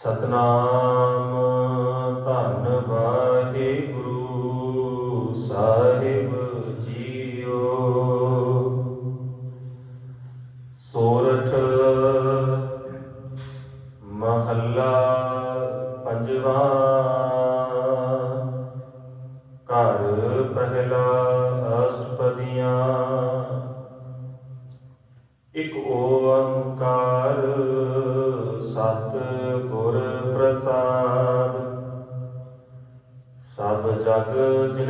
ਸਤਨਾਮ ਧੰਨ ਵਾਹਿਗੁਰੂ ਸਾਹਿਬ ਜੀਓ। ਸੋਰਠ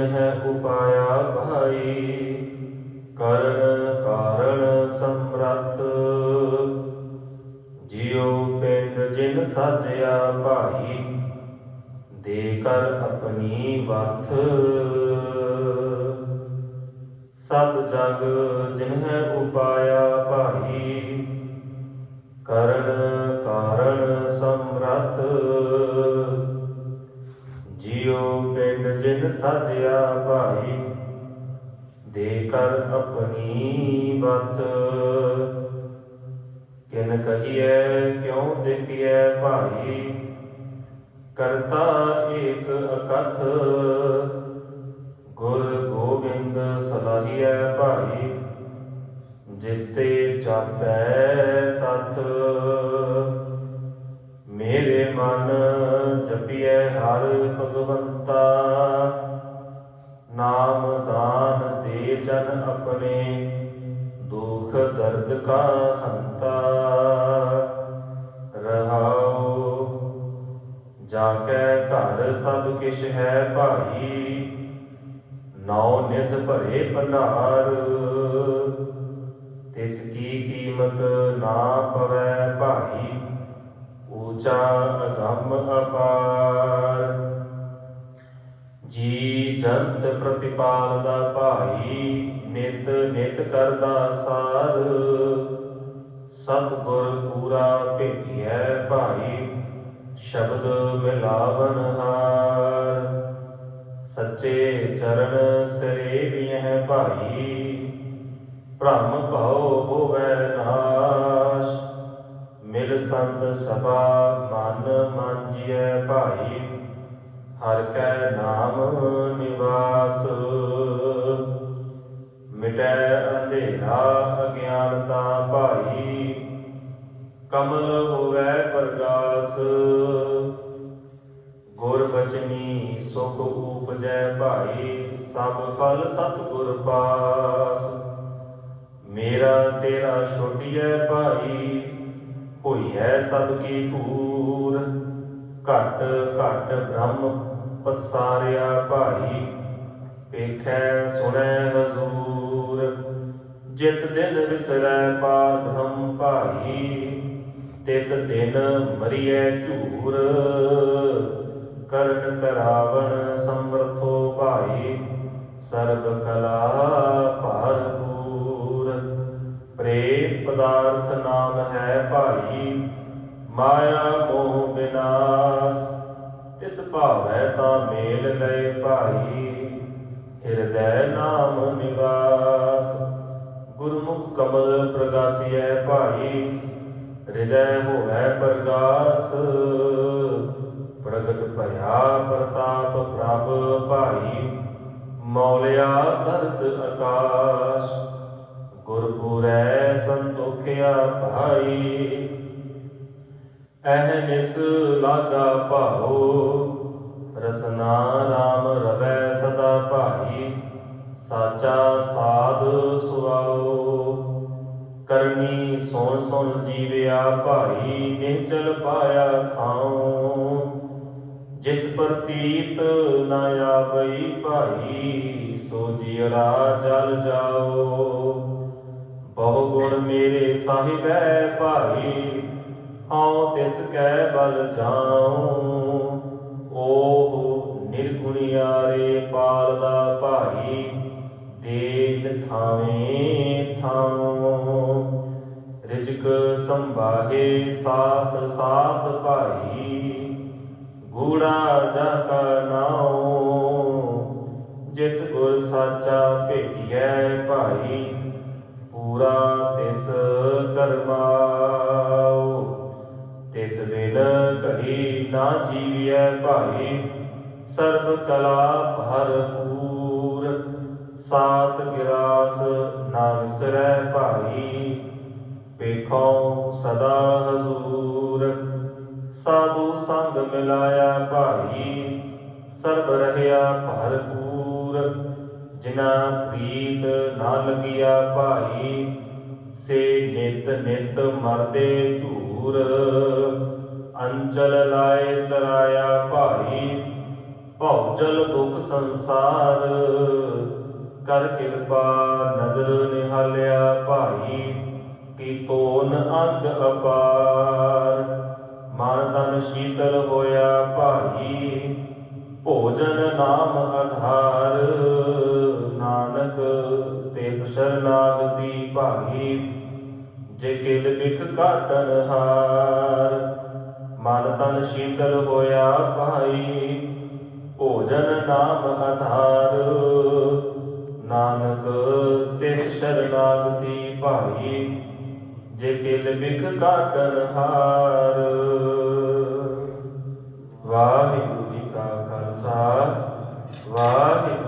ਜਿਨਹਿ ਉਪਾਇਆ ਭਾਈ, ਕਰਨ ਕਾਰਣ ਸਮਰੱਥ। ਜਿਉ ਪਿੰਡ ਜਿਨ ਸਾਜਿਆ ਭਾਈ, ਦੇ ਕਰ ਆਪਣੀ ਵਥ ਸਭ ਜਗ ਜਿਨਹਿ ਉਪਾਇਆ ਭਾਈ, ਕਰਨ ਕਾਰਣ ਸਮਰੱਥ। ਸਾਜਿਆ ਭਾਈ, ਦੇ ਕਰ ਆਪਣੀ ਬਤ। ਕਿਨ ਕਹੀਐ, ਕਿਉ ਦੇਖੀਐ ਭਾਈ? ਕਰਤਾ ਏਕ ਅਕਥ, ਗੁਰ ਗੋਬਿੰਦ ਸਲਾਹੀਐ ਭਾਈ। ਜਿਸ ਤੇ ਜਾਪੈ ਤਤ ਦਰਦ ਕਾ ਹੰਤਾ, ਰਹਾਉ ਜਾ ਕੇ ਘਰ ਸਭ ਕਿਛ ਹੈ ਭਾਈ ਨੌ ਨਿਧ ਭਰੇ ਭੰਡਾਰ, ਤਿਸ ਕੀ ਕੀਮਤ ਨਾ ਪਵੈ ਭਾਈ, ਊਚਾ ਅਗੰਮ ਅਪਾਰ। ਜੀ ਜੰਤ ਪ੍ਰਤਿਪਾਲਦਾ ਭਾਈ ਨਿਤ ਨਿਤ ਕਰਦਾ ਸਾਰ। ਸਤ ਗੁਰ ਪੂਰਾ ਭੇਟਿਐ ਭਾਈ, ਸ਼ਬਦ ਮਿਲਾਵਨ ਹਾਰ। ਸੱਚੇ ਚਰਨ ਸਰੇਵਿਐ ਭਾਈ, ਭ੍ਰਮ ਭਉ ਹੋਵੈ ਨਾਸ਼। ਮਿਲ ਸੰਤ ਸਭਾ ਮਨ ਮਾਂਜੀਐ ਭਾਈ, ਹਰ ਕੈ ਨਾਮ ਬਚਨੀ ਸੁਖ ਊਪਜੈ ਭਾਈ, ਸਭ ਫਲ ਸਤਗੁਰ ਪਾਸ। ਮੇਰਾ ਤੇਰਾ ਛੋਟੀਐ ਭਾਈ, ਹੋਈਐ ਸਭ ਕੀ ਕੂਰ ਘਟ ਘਟ ਬ੍ਰਹਮ ਪਸਾਰਿਆ ਭਾਈ, ਵੇਖੈ ਸੁਣੈ ਹਜ਼ੂਰ। ਜਿਤ ਦਿਨ ਵਿਸਰੈ ਪਾਰ ਬ੍ਰਹਮ ਭਾਈ, ਤਿਤ ਦਿਨ ਮਰੀਐ ਝੂਰ। ਕਰਨ ਕਰਾਵਣ ਸਮਰਥੋ ਭਾਈ, ਸਰਬ ਕਲਾ ਭਰਪੂਰ। ਪ੍ਰੇਮ ਪਦਾਰਥ ਨਾਮ ਹੈ ਭਾਈ, ਮਾਇਆ ਮੋਹ ਵਿਨਾਸ਼ ਤਿਸ ਭਾਵੈ ਤਾਂ ਮੇਲ ਲਏ ਭਾਈ, ਹਿਰਦੈ ਨਾਮ ਨਿਵਾਸ। ਗੁਰਮੁਖ ਕਮਲ ਪ੍ਰਗਾਸੀਐ ਭਾਈ, ਹਿਰਦੈ ਹੋਵੈ ਪ੍ਰਗਾਸ। ਭਇਆ ਪ੍ਰਤਾਪ ਪ੍ਰਭ ਭਾਈ, ਮੌਲਿਆ ਧਰਤ ਆਕਾਸ਼। ਗੁਰਪੁਰੈ ਸੰਤੋਖਿਆ ਭਾਈ ਅਹਨਿਸ ਲਾਗਾ ਭਾਉ, ਰਸਨਾ ਰਾਮ ਰਵੈ ਸਦਾ ਭਾਈ, ਸਾਚਾ ਸਾਧ ਸੁਆਓ ਕਰਨੀ ਸੋਣ ਸੋਣ ਜੀਵਿਆ ਭਾਈ, ਨਿਹਚਲ ਪਾਇਆ ਥਾਉ। ਜਿਸ ਪ੍ਰਤੀਤ ਨਾ ਆਵਈ ਭਾਈ, ਸੋ ਜੀਰਾ ਜਲ ਜਾਓ। ਬਹੁ ਗੁਣ ਮੇਰੇ ਸਾਹਿਬੈ ਭਾਈ, ਹਉ ਤਿਸ ਕੈ ਬਲ ਜਾਉ। ਓਹ ਨਿਰਗੁਣਿਆਰੇ ਪਾਲਦਾ ਭਾਈ ਦੇਜ ਥਾਵੇਂ ਥਾਉ। ਰਿਜਕ ਸੰਭਾਹੇ ਸਾਸ ਸਾਸ ਭਾਈ ਗੂੜਾ ਜਾ ਕਾ ਨਾਉ, ਜਿਸ ਗੁਰ ਸਾਚਾ ਭੇਟਿਐ ਭਾਈ, ਪੂਰਾ ਤਿਸ ਕਰਮਾਉ ਤਿਸ ਵੇਲ ਘੜੀ ਨਾ ਜੀਵਿਐ ਭਾਈ, ਸਰਬ ਕਲਾ ਭਰਪੂਰ। ਸਾਸ ਗਿਰਾਸ ਨਾ ਵਿਸਰੈ ਭਾਈ, ਵੇਖੋ ਸਦਾ ਹਜ਼ੂਰ। ਸਾਧੂ ਸੰਗ ਮਿਲਾਇਆ ਭਾਈ ਸਰਬ ਰਹਿਆ ਭਰਪੂਰ ਜਿਨਾ ਪ੍ਰੀਤ ਨਾ ਲਗਿਆ ਭਾਈ ਸੇ ਨਿਤ ਨਿਤ ਮਰਦੇ ਧੂਰ। ਅੰਚਲ ਲਾਏ ਤਰਾਇਆ ਭਾਈ ਭਉਜਲ ਦੁਖ ਸੰਸਾਰ। ਕਰ ਕਿਰਪਾ ਨਦਰ ਨਿਹਾਲਿਆ ਭਾਈ ਕੀ ਤੋਨ ਅੰਗ ਅਪਾਰ। ਮਨ ਤਨ ਸ਼ੀਤਲ ਹੋਇਆ ਭਾਈ, ਭੋਜਨ ਨਾਮ ਆਧਾਰ ਨਾਨਕ ਤਿਸ ਸ਼ਰਨਾਗਤੀ ਭਾਈ, ਜੇ ਕਿਲ ਬਿਖ ਕਾਟਨ ਹਾਰ। ਮਨ ਤਨ ਸ਼ੀਤਲ ਹੋਇਆ ਭਾਈ, ਭੋਜਨ ਨਾਮ ਆਧਾਰ ਨਾਨਕ ਤਿਸ ਸ਼ਰਨਾਗਤੀ ਭਾਈ ਜੇ ਕਿਲ ਬਿਖ ਕਾਟਨ ਹਾਰ। ਵਾਹਿਗੁਰੂ ਜੀ ਕਾ ਖਾਲਸਾ ਵਾਹਿਗੁਰੂ